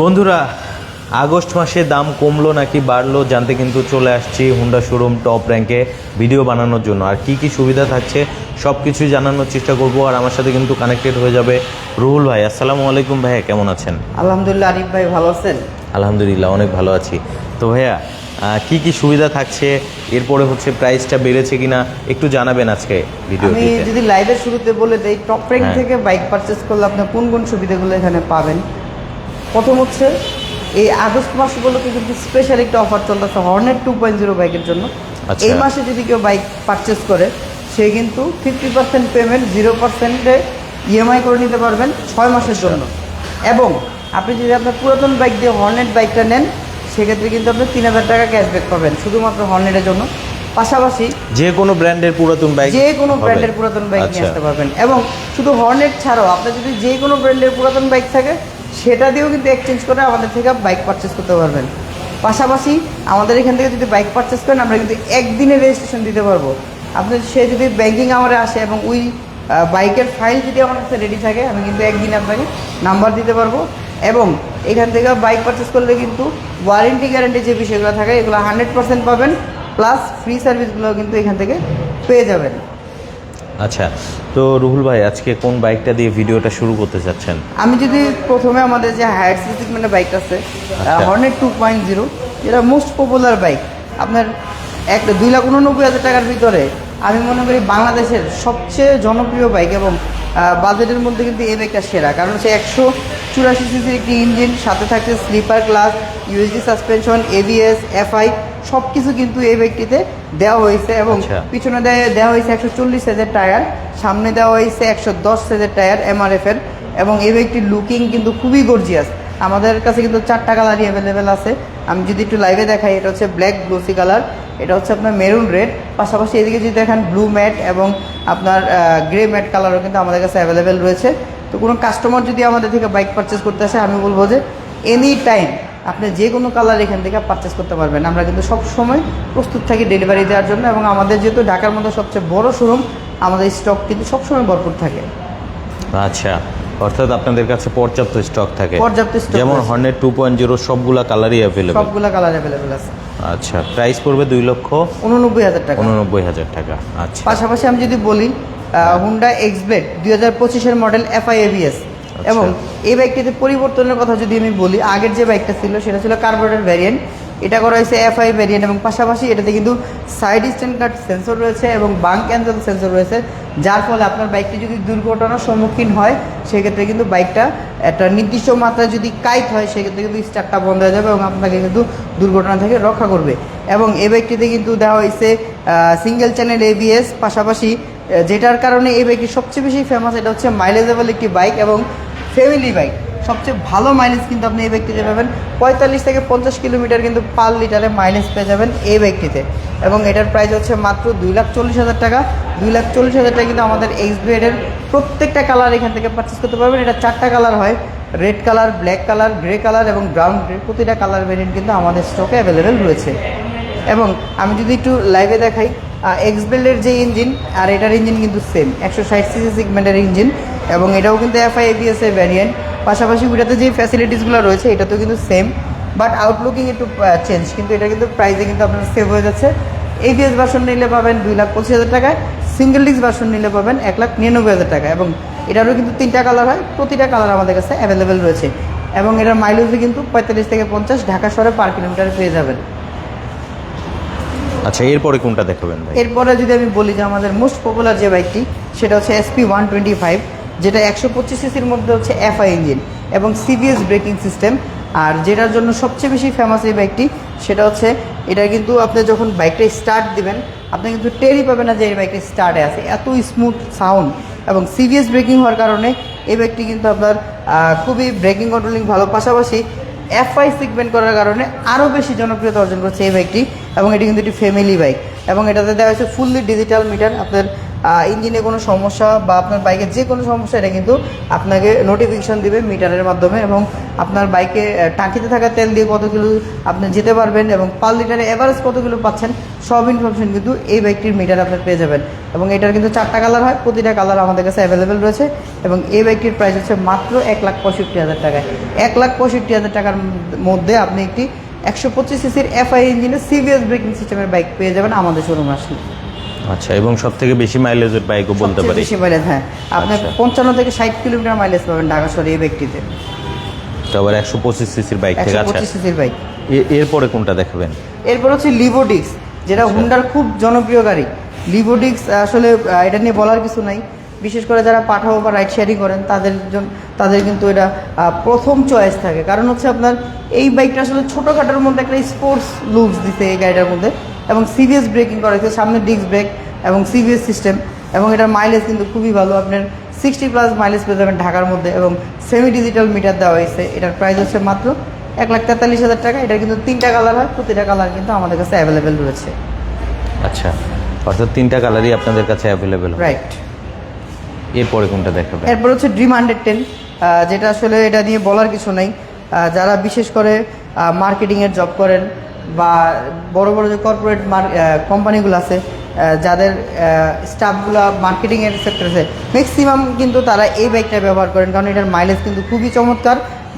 বন্ধুরা আগস্ট মাসে দাম কমলো নাকি বাড়লো জানতে কিন্তু চলে আসছি হুন্ডা শোরুম টপ র্যাঙ্কে ভিডিও বানানোর জন্য। আর কি কি সুবিধা থাকছে সব কিছুই জানানোর চেষ্টা করব। আর আমার সাথে কিন্তু কানেক্টেড হয়ে যাবে রুহুল ভাই। আসসালামু আলাইকুম ভাইয়া কেমন আছেন? আলহামদুলিল্লাহ আরিফ ভাই ভালো আছেন? আলহামদুলিল্লাহ অনেক ভালো আছি। তো ভাইয়া কি কি সুবিধা থাকছে? এরপরে হচ্ছে প্রাইসটা বেড়েছে কিনা একটু জানাবেন আজকে আমি যদি লাইভের শুরুতে বলে দেই টপ র্যাঙ্ক হ্যাঁ। থেকে বাইক পারচেস করলে আপনি কোন কোন সুবিধাগুলো এখানে পাবেন? প্রথম হচ্ছে এই আগস্ট মাস মাসগুলোতে কিন্তু স্পেশাল একটা অফার চলতেছে হর্নেট টু পয়েন্ট জিরো বাইকের জন্য। আচ্ছা। এই মাসে যদি কেউ বাইক পারচেস করে সে কিন্তু ফিফটি পার্সেন্ট পেমেন্ট জিরো পার্সেন্টে ইএমআই করে নিতে পারবেন ছয় মাসের জন্য। এবং আপনি যদি আপনার পুরাতন বাইক দিয়ে হর্নেট বাইকটা নেন সেক্ষেত্রে কিন্তু আপনি তিন হাজার টাকা ক্যাশব্যাক পাবেন শুধুমাত্র হর্নেটের জন্য। পাশাপাশি যে কোনো ব্র্যান্ডের পুরাতন বাইক যে কোনো ব্র্যান্ডের পুরাতন বাইক নিয়ে আচ্ছা। আসতে পারবেন। এবং শুধু হর্নেট ছাড়াও আপনার যদি যে কোনো ব্র্যান্ডের পুরাতন বাইক থাকে সেটা দিয়েও কিন্তু এক্সচেঞ্জ করে আমাদের থেকে বাইক পারচেস করতে পারবেন। পাশাপাশি আমাদের এখান থেকে যদি বাইক পারচেস করেন আমরা কিন্তু একদিনে রেজিস্ট্রেশন দিতে পারব। আপনি সে যদি ব্যাংকিং আমারে আসে এবং ওই বাইকের ফাইল যদি আমার কাছে রেডি থাকে আমি কিন্তু একদিনে আপনাকে নাম্বার দিতে পারব। এবং এখান থেকে বাইক পারচেস করলে কিন্তু ওয়ারেন্টি গ্যারেন্টি যে বিষয়গুলো থাকে এগুলো হান্ড্রেড পার্সেন্ট পাবেন প্লাস ফ্রি সার্ভিসগুলো কিন্তু এখান থেকে পেয়ে যাবেন আচ্ছা তো রুহুল ভাই আজকে কোন বাইকটা দিয়ে ভিডিওটা শুরু করতে চাচ্ছেন আমি যদি প্রথমে আমাদের যে হায়ার সিগমেন্টের বাইক আছে। হর্নেট টু পয়েন্ট জিরো যেটা মোস্ট পপুলার বাইক আপনার একটা দুই লাখ উননব্বই হাজার টাকার ভিতরে আমি মনে করি বাংলাদেশের সবচেয়ে জনপ্রিয় বাইক এবং বাজেটের মধ্যে কিন্তু এই বাইকটা সেরা কারণ সে একশো চুরাশি সিসির একটি ইঞ্জিন সাথে থাকছে slipper class USD suspension ABS FI সব কিছু কিন্তু এই বাইকটিতে দেওয়া হয়েছে এবং আচ্ছা। পিছনে দেয়- দেওয়া হয়েছে একশো চল্লিশ সেজের টায়ার সামনে দেওয়া হয়েছে একশো দশ সেজের টায়ার এমআরএফ এর এবং এই বাইকটির লুকিং কিন্তু খুবই গর্জিয়াস আমাদের কাছে কিন্তু চারটা কালারই অ্যাভেলেবেল আছে আমি যদি একটু লাইভে দেখাই, এটা হচ্ছে ব্ল্যাক গ্লোসি কালার এটা হচ্ছে আপনার মেরুন রেড পাশাপাশি এদিকে যদি দেখেন ব্লু ম্যাট এবং আপনার গ্রে ম্যাট কালারও কিন্তু আমাদের কাছে অ্যাভেলেবেল রয়েছে। তো কোনো কাস্টমার যদি আমাদের থেকে বাইক পারচেস করতে আসে, আমি বলব যে এনি টাইম আপনি যে কোনো কালার এখান থেকে পারচেস করতে পারবেন। আমরা কিন্তু সব সময় প্রস্তুত থাকি ডেলিভারি দেওয়ার জন্য এবং আমাদের যেহেতু ঢাকার মধ্যে সবচেয়ে বড় শোরুম আমাদের স্টক কিন্তু সবসময় ভরপুর থাকে। আচ্ছা। অর্থাৎ আপনাদের কাছে পর্যাপ্ত স্টক থাকে। পর্যাপ্ত stock যেমন। হর্নেট টু পয়েন্ট জিরো সবগুলা কালারই অ্যাভেলেবল সবগুলা কালার অ্যাভেলেবেল আছে। আচ্ছা প্রাইস পড়বে দুই লক্ষ উননব্বই হাজার টাকা। উননব্বই হাজার টাকা আচ্ছা। পাশাপাশি আমি যদি বলি হুন্ডা এক্স ব্লেড দুই হাজার পঁচিশের মডেল এফআই এবিএস আচ্ছা। এবং এই বাইকটিতে পরিবর্তনের কথা যদি আমি বলি আগের যে বাইকটা ছিল সেটা ছিল কার্বোরেটর ভ্যারিয়েন্ট এটা করা হয়েছে এফআই ভ্যারিয়েন্ট এবং পাশাপাশি এটাতে কিন্তু সাইড স্ট্যান্ড কার্ড সেন্সর রয়েছে এবং বাং ক্যান্সেল সেন্সর রয়েছে, যার ফলে আপনার বাইকটি যদি দুর্ঘটনার সম্মুখীন হয়, সেক্ষেত্রে কিন্তু বাইকটা একটা নির্দিষ্ট মাত্রায় যদি কাইট হয়, সেক্ষেত্রে কিন্তু স্টার্টটা বন্ধ হয়ে যাবে এবং আপনাকে কিন্তু দুর্ঘটনা থেকে রক্ষা করবে। এবং এই বাইকটিতে কিন্তু দেওয়া হয়েছে সিঙ্গেল চ্যানেল এবিএস পাশাপাশি যেটার কারণে এই বাইকটি সবচেয়ে বেশি ফেমাস এটা হচ্ছে মাইলেজেবল একটি বাইক এবং ফ্যামিলি বাইক সবচেয়ে ভালো মাইলেজ কিন্তু আপনি এই বাইকটিতে পাবেন। পঁয়তাল্লিশ থেকে পঞ্চাশ কিলোমিটার কিন্তু পার লিটারে মাইলেজ পেয়ে যাবেন এই বাইকটিতে এবং এটার প্রাইস হচ্ছে মাত্র দুই লাখ চল্লিশ হাজার টাকা। দুই লাখ চল্লিশ হাজার টাকা কিন্তু আমাদের এক্স গ্রেডের প্রত্যেকটা কালার এখান থেকে পারচেস করতে পারবেন। এটা চারটা কালার হয়। Red colour black colour grey colour এবং ব্রাউন গ্রে প্রতিটা কালার ভেরিয়েন্ট কিন্তু আমাদের স্টকে অ্যাভেলেবেল রয়েছে। এবং আমি যদি একটু লাইভে দেখাই এক্সবেলের যে ইঞ্জিন আর এটার ইঞ্জিন কিন্তু সেম একশো ষাট সিসি সিগমেন্টের ইঞ্জিন এবং এটাও কিন্তু এফআই এর ভ্যারিয়েন্ট পাশাপাশি ওইটাতে যে ফ্যাসিলিটিসগুলো রয়েছে এটাতেও কিন্তু সেম বাট আউটলুকিং একটু চেঞ্জ কিন্তু এটা কিন্তু প্রাইসে কিন্তু আপনার সেভ হয়ে যাচ্ছে। এবিএস ভার্সন নিলে পাবেন দুই লাখ পঁচিশ হাজার টাকায় সিঙ্গেল ডিস্ক ভার্সন নিলে পাবেন এক লাখ নিরানব্বই হাজার টাকা এবং এটারও কিন্তু তিনটা কালার হয় প্রতিটা কালার আমাদের কাছে অ্যাভেলেবেল রয়েছে এবং এটার মাইলেজও কিন্তু পঁয়তাল্লিশ থেকে পঞ্চাশ ঢাকা শহরে পার কিলোমিটার পেয়ে যাবেন। আচ্ছা এরপরে কোনটা দেখাবেন এরপরে যদি আমি বলি যে আমাদের মোস্ট পপুলার যে বাইকটি সেটা হচ্ছে এসপি ওয়ান টোয়েন্টি ফাইভ যেটা একশো পঁচিশ সিসির মধ্যে হচ্ছে এফআই ইঞ্জিন এবং সিবিএস ব্রেকিং সিস্টেম। আর যেটার জন্য সবচেয়ে বেশি ফেমাস এই বাইকটি, সেটা হচ্ছে এটা কিন্তু আপনি যখন বাইকটা স্টার্ট দিবেন, আপনি কিন্তু টেরই পাবেন না যে এই বাইকটা স্টার্টে আছে। এত স্মুথ সাউন্ড এবং সিবিএস ব্রেকিং হওয়ার কারণে এই বাইকটি কিন্তু আপনার খুবই ব্রেকিং কন্ট্রোলিং ভালো। পাশাপাশি এফআই সিগমেন্ট করার কারণে আরও বেশি জনপ্রিয়তা অর্জন করছে এই বাইকটি এবং এটি কিন্তু একটি ফ্যামিলি বাইক এবং এটাতে দেওয়া হয়েছে ফুললি ডিজিটাল মিটার আপনার ইঞ্জিনে কোনো সমস্যা বা আপনার বাইকের যে কোনো সমস্যা এটা কিন্তু আপনাকে নোটিফিকেশন দিবে মিটারের মাধ্যমে এবং আপনার বাইকে আহ, টাঙ্কিতে থাকা তেল দিয়ে কত কিলো আপনি যেতে পারবেন এবং পার লিটারে এভারেজ কত কিলো পাচ্ছেন সব ইনফরমেশন কিন্তু এই বাইকটির মিটার আপনি পেয়ে যাবেন। এবং এটার কিন্তু চারটা কালার হয় প্রতিটা কালার আমাদের কাছে অ্যাভেলেবেল রয়েছে এবং এই বাইকটির প্রাইস হচ্ছে মাত্র এক লাখ পঁয়ষট্টি হাজার টাকায়। এক লাখ পঁয়ষট্টি হাজার টাকার মধ্যে আপনি একটি একশো পঁচিশ সিসির এফআই ইঞ্জিনের সিবিএস ব্রেকিং সিস্টেমের বাইক পেয়ে যাবেন আমাদের শোরুম আসলে। আচ্ছা এবং সব থেকে বেশি মাইলেজের বাইকও বলতে পারি বেশি মাইলেজ হ্যাঁ। আপনি আচ্ছা। পঞ্চান্ন থেকে ষাট কিলোমিটার মাইলেজ পাবেন ঢাকা শহরে এই ব্যক্তিতে। তো আবার একশো পঁচিশ সিসির বাইক থেকে আচ্ছা। সিসির বাইক এরপরে কোনটা দেখাবেন? এরপর হচ্ছে লিভোডিক্স যেটা আচ্ছা। হুন্ডার খুব জনপ্রিয় গাড়ি। লিভোডিক্স আসলে এটা নিয়ে বলার কিছু নাই। বিশেষ করে যারা পাঠাও বা রাইড শেয়ারিং করেন তাদের জন্য তাদের কিন্তু এটা প্রথম চয়েস থাকে। কারণ হচ্ছে আপনার এই বাইকটা আসলে ছোটোখাটোর মধ্যে একটা স্পোর্টস লুকস দিতে এই গাড়িটার মধ্যে। এবং সিভিএস ব্রেকিং করা হয়েছে সামনে ডিস্ক ব্রেক এবং সিভিএস সিস্টেম এবং এটার মাইলেজ কিন্তু খুবই ভালো। আপনার সিক্সটি প্লাস মাইলেজ পেয়ে যাবেন ঢাকার মধ্যে এবং সেমি ডিজিটাল মিটার দেওয়া হয়েছে। এটার প্রাইস হচ্ছে মাত্র এক লাখ তেতাল্লিশ হাজার টাকা। এটা কিন্তু তিনটা কালার হয় প্রতিটা কালার কিন্তু আমাদের কাছে অ্যাভেলেবেল রয়েছে। আচ্ছা অর্থাৎ তিনটা কালারই আপনাদের কাছে অ্যাভেলেবেল রাইট এরপরে কোনটা দেখাবেন? এরপর হচ্ছে ড্রিম হান্ড্রেড টেন যেটা আসলে এটা নিয়ে বলার কিছু নেই। যারা বিশেষ করে মার্কেটিংয়ের জব করেন বা বড় বড় যে কর্পোরেট কোম্পানিগুলো আছে যাদের স্টাফগুলো মার্কেটিংয়ের সেক্টরে ম্যাক্সিমাম কিন্তু তারা এই বাইকটা ব্যবহার করেন। কারণ এটার মাইলেজ কিন্তু খুবই চমৎকার।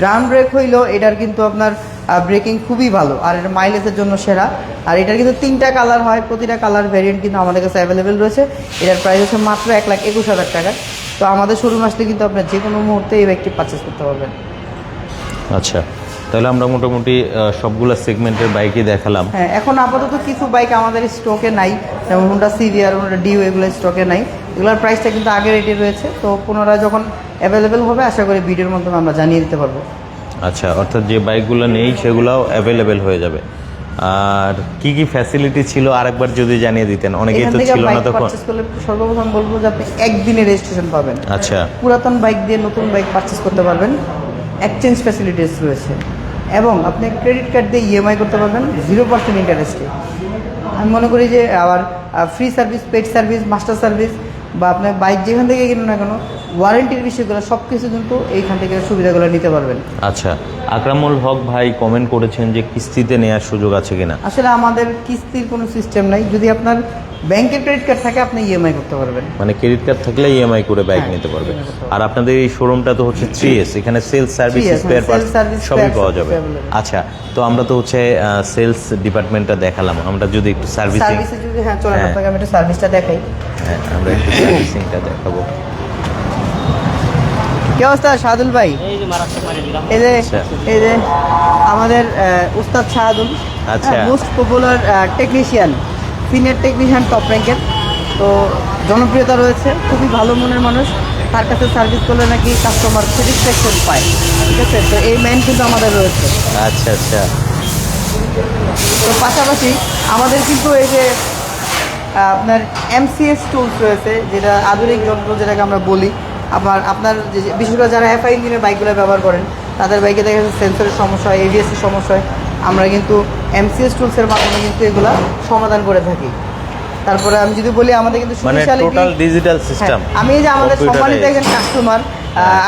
ড্রাম ব্রেক হইলেও এটার কিন্তু আপনার ব্রেকিং খুবই ভালো। আর এটা মাইলেজের জন্য সেরা। আর এটার কিন্তু তিনটা কালার হয়, প্রতিটা কালার ভ্যারিয়েন্ট কিন্তু আমাদের কাছে অ্যাভেলেবেল রয়েছে। এটার প্রাইস হচ্ছে মাত্র এক লাখ একুশ হাজার টাকা। তো আমাদের শোরুম আসলে কিন্তু আপনার যে কোনো মুহূর্তে এই বাইকটি পারচেস করতে পারবেন। আচ্ছা। তাহলে আমরা মোটামুটি সবগুলা সেগমেন্টের বাইকই দেখালাম। হ্যাঁ এখন আপাতত কিছু বাইক আমাদের স্টকে নাই। যেমন হুন্ডা সিভিআর হুন্ডা ডিউ এগুলো স্টকে নাই। এগুলোর প্রাইসটা কিন্তু আগে রেটে রয়েছে। তো পুনরায় যখন অ্যাভেলেবেল হবে আশা করি ভিডিওর মাধ্যমে আমরা জানিয়ে দিতে পারব। আচ্ছা অর্থাৎ যে বাইকগুলো নেই সেগুলোও অ্যাভেলেবেল হয়ে যাবে। আর কি কি ফ্যাসিলিটি ছিল আরেকবার যদি জানিয়ে দিতেন? অনেকেই তো ছিল না তখন। সর্বপ্রথম বলব যে আপনি একদিনে রেজিস্ট্রেশন পাবেন। আচ্ছা। পুরাতন বাইক দিয়ে নতুন বাইক পারচেস করতে পারবেন। এক্সচেঞ্জ ফ্যাসিলিটিস রয়েছে। এবং আপনি ক্রেডিট কার্ড দিয়ে ইএমআই করতে পারবেন জিরো পার্সেন্ট ইন্টারেস্টে আমি মনে করি যে আবার free service paid service master service বা আপনার বাইক যেখান থেকে কিনুন না কেন ওয়ারেন্টির বিষয়গুলো সব কিছু কিন্তু এইখান থেকে সুবিধাগুলো নিতে পারবেন। আচ্ছা আকরামুল হক ভাই কমেন্ট করেছেন যে কিস্তিতে নেওয়ার সুযোগ আছে কিনা। আসলে আমাদের কিস্তির কোনো সিস্টেম নাই। যদি আপনার ব্যাংকের ক্রেডিট কার্ড থাকে আপনি ইএমআই করতে পারবেন। মানে ক্রেডিট কার্ড থাকলে ইএমআই করে বাইক হ্যাঁ, নিতে পারবে। আর আপনাদের এই শোরুমটা তো হচ্ছে থ্রি এস এখানে সেলস সার্ভিস স্পেয়ার পার্টস সবই পাওয়া যাবে। আচ্ছা তো আমরা তো হচ্ছে সেলস ডিপার্টমেন্টটা দেখালাম। আমরা যদি একটু সার্ভিসিং সার্ভিসে যদি হ্যাঁ চলেন হ্যাঁ। আপনাকে আমি একটু সার্ভিসটা দেখাই। হ্যাঁ আমরা একটু সার্ভিসিংটা দেখাবো। কি অবস্থা শাহাদুল ভাই? এই যে মারাত্মক মারি দিলাম। এই যে আচ্ছা। এই যে আমাদের উস্তাদ শাহাদুল আচ্ছা। Most popular technician senior technician top র্যাঙ্কের তো জনপ্রিয়তা রয়েছে খুবই ভালো মনের মানুষ তার কাছে সার্ভিস করলে নাকি কাস্টমার স্যাটিসফ্যাকশন পায় ঠিক আছে? তো এই ম্যান কিন্তু আমাদের রয়েছে। আচ্ছা আচ্ছা। তো পাশাপাশি আমাদের কিন্তু এই যে আপনার এমসিএস টুলস রয়েছে যেটা আধুনিক যন্ত্র যেটাকে আমরা বলি আবার আপনার যে বিশেষ করে যারা এফআই ইঞ্জিনের বাইকগুলো ব্যবহার করেন তাদের বাইকে দেখা যাচ্ছে সেন্সরের সমস্যা হয় এভিএস এর সমস্যা হয়। আমরা কিন্তু এমসিএস টুলসের মাধ্যমে কিন্তু এগুলা সমাধান করে থাকি। তারপরে আমি যদি বলি আমাদের কিন্তু মানে টোটাল ডিজিটাল সিস্টেম হ্যাঁ, আমি যে আমাদের সম্মানিত একজন কাস্টমার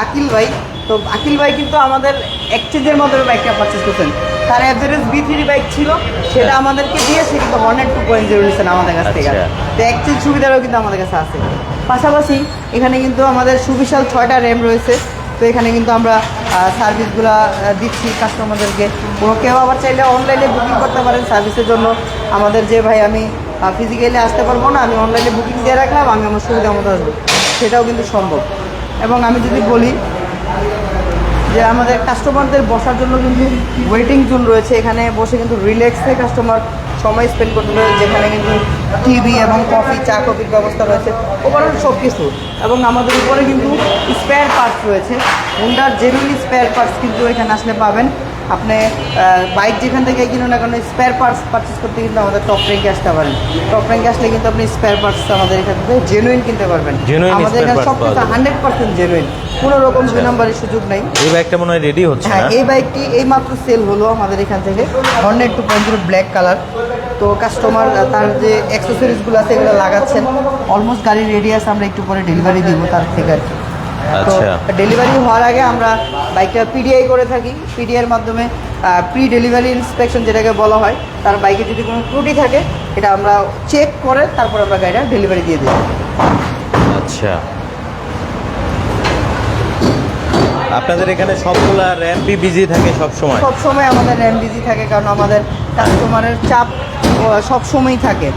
আকিল ভাই তো আকিল ভাই কিন্তু আমাদের এক্সচেঞ্জের মাধ্যমে বাইকটা পারচেস করছেন। তার অ্যাভারেজ বি থ্রি বাইক ছিল সেটা আমাদেরকে দিয়ে সে কিন্তু হর্নেট টু পয়েন্ট জিরো নিয়েছেন আমাদের কাছ থেকে। আচ্ছা। তো এক্সচেঞ্জ সুবিধারও কিন্তু আমাদের কাছে আছে। পাশাপাশি এখানে কিন্তু আমাদের সুবিশাল ছয়টা র্যাম রয়েছে। তো এখানে কিন্তু আমরা সার্ভিসগুলো দিচ্ছি কাস্টমারদেরকে কোনো কেউ আবার চাইলে অনলাইনে বুকিং করতে পারেন সার্ভিসের জন্য। আমাদের যে ভাই, আমি ফিজিক্যালি আসতে পারব না, আমি অনলাইনে বুকিং দিয়ে রাখলাম, আমি আমার সুবিধা মতো আসব। সেটাও কিন্তু সম্ভব। এবং আমি যদি বলি যে আমাদের কাস্টমারদের বসার জন্য কিন্তু ওয়েটিং জোন রয়েছে। এখানে বসে কিন্তু রিল্যাক্সে কাস্টমার সময় স্পেন্ড করতে পারে, যেখানে কিন্তু টিভি এবং কফি চা কফির ব্যবস্থা রয়েছে। ওভারঅল সব কিছু এবং আমাদের উপরে কিন্তু স্পেয়ার পার্টস রয়েছে। হুন্ডার জেনুইন স্পেয়ার পার্টস কিন্তু এখানে আসলে পাবেন। আপনি বাইক যেখান থেকে কিনুন না কেন স্পেয়ার পার্টস পারচেস করতে কিন্তু আমাদের টপ র্যাঙ্কে আসতে পারেন। টপ র্যাঙ্কে আসলে কিন্তু আপনি স্পেয়ার পার্টস আমাদের এখান থেকে জেনুইন কিনতে পারবেন। আমাদের এখানে সব কিছু হান্ড্রেড পার্সেন্ট জেনুইন কোনো রকম দুই নম্বরের সুযোগ নেই। এই বাইকটা মনে হয় রেডি হচ্ছে হ্যাঁ এই বাইকটি এই মাত্র সেল হলো আমাদের এখান থেকে। Hornet two point black colour তো কাস্টমার তার যে অ্যাক্সেসরিজগুলো আছে এগুলো লাগাচ্ছেন। অলমোস্ট গাড়ির রেডিয়াস আমরা একটু পরে ডেলিভারি দিব তার থেকে আর কি। তো আচ্ছা। ডেলিভারি হওয়ার আগে আমরা বাইকটা পিডিআই করে থাকি। পিডিআইয়ের মাধ্যমে প্রি ডেলিভারি ইন্সপেকশন যেটাকে বলা হয় তার বাইকে যদি কোনো ত্রুটি থাকে এটা আমরা চেক করে তারপর আমরা গাড়িটা ডেলিভারি দিয়ে দিই। আচ্ছা। আপনাদের এখানে সবগুলা র্যাম্পি বিজি থাকে সব সময় সব সময় আমাদের র্যাম বিজি থাকে কারণ আমাদের কাস্টমারের চাপ সব সময়ই থাকে।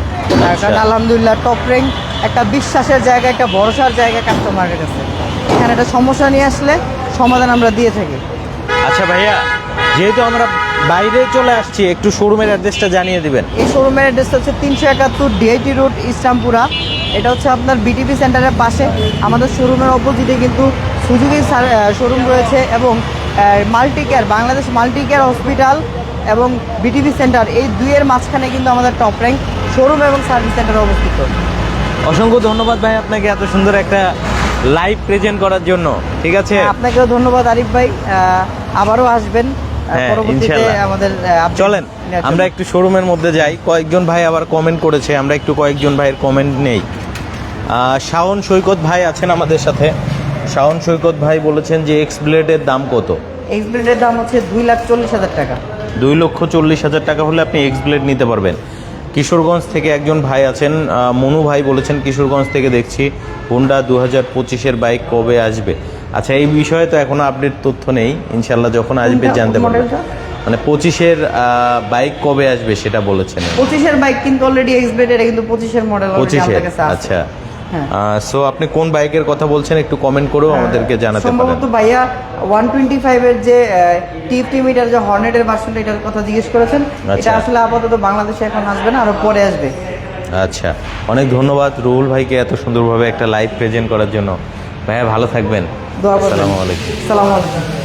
আর কারণ আলহামদুলিল্লাহ টপ র্যাঙ্ক একটা বিশ্বাসের জায়গা একটা ভরসার জায়গা কাস্টমারের কাছে। এখানে একটা সমস্যা নিয়ে আসলে সমাধান আমরা দিয়ে থাকি। আচ্ছা ভাইয়া যেহেতু আমরা বাইরে চলে আসছি একটু শোরুমের অ্যাড্রেসটা জানিয়ে দিবেন। এই শোরুমের অ্যাড্রেসটা হচ্ছে তিনশো একাত্তর ডিআইটি রোড ইসলামপুরা এটা হচ্ছে আপনার বিটিপি সেন্টারের পাশে। আমাদের শোরুমের অপোজিটে কিন্তু সুজুকি শোরুম রয়েছে এবং multi care Bangladesh multi care hospital এবং বিটিভি সেন্টার এই দুইয়ের মাঝখানে কিন্তু আমাদের টপ র্যাঙ্ক শোরুম এবং সার্ভিস সেন্টার অবস্থিত। অসংখ্য ধন্যবাদ ভাই আপনাকে এত সুন্দর একটা লাইভ প্রেজেন্ট করার জন্য ঠিক আছে? আপনাকেও ধন্যবাদ আরিফ ভাই আবারও আসবেন হ্যাঁ, পরবর্তীতে আমাদের চলেন আমরা একটু শোরুমের মধ্যে যাই। কয়েকজন ভাই আবার কমেন্ট করেছে আমরা একটু কয়েকজন ভাইয়ের কমেন্ট নেই। শাওন সৈকত ভাই আছেন আমাদের সাথে। শাওন সৈকত ভাই বলেছেন যে এক্স ব্লেডের দাম কত? এক্স ব্লেডের দাম হচ্ছে দুই লাখ চল্লিশ হাজার টাকা। দুই লক্ষ চল্লিশ হাজার টাকা হলে আপনি এক্স ব্লেড নিতে পারবেন। কিশোরগঞ্জ থেকে একজন ভাই আছেন মনু ভাই বলেছেন কিশোরগঞ্জ থেকে দেখছি হুন্ডা দু হাজার পঁচিশের বাইক কবে আসবে। আচ্ছা এই বিষয়ে তো এখনও আপডেট তথ্য নেই। ইনশাল্লাহ যখন আসবে জানতে পারবেন? মানে পঁচিশের বাইক কবে আসবে সেটা বলেছেন। পঁচিশের বাইক কিন্তু অলরেডি এক্স ব্লেড এটা কিন্তু পঁচিশের মডেল পঁচিশের আচ্ছা। সো আপনি কোন বাইকের কথা বলছেন একটু কমেন্ট করেও আমাদেরকে জানাতে পারেন। সম্ভবত ভাইয়া ওয়ান টোয়েন্টি ফাইভের যে টিএফটি মিটার যে হর্নেটের ভার্সনটা এটার কথা জিজ্ঞেস করেছেন। এটা আচ্ছা। আসলে আপাতত বাংলাদেশে এখন আসবে না আরও পরে আসবে। আচ্ছা। অনেক ধন্যবাদ রুহুল ভাইকে এত সুন্দরভাবে একটা লাইভ প্রেজেন্ট করার জন্য। ভাইয়া ভালো থাকবেন। আসসালামু আলাইকুম। সালাম আলাইকুম।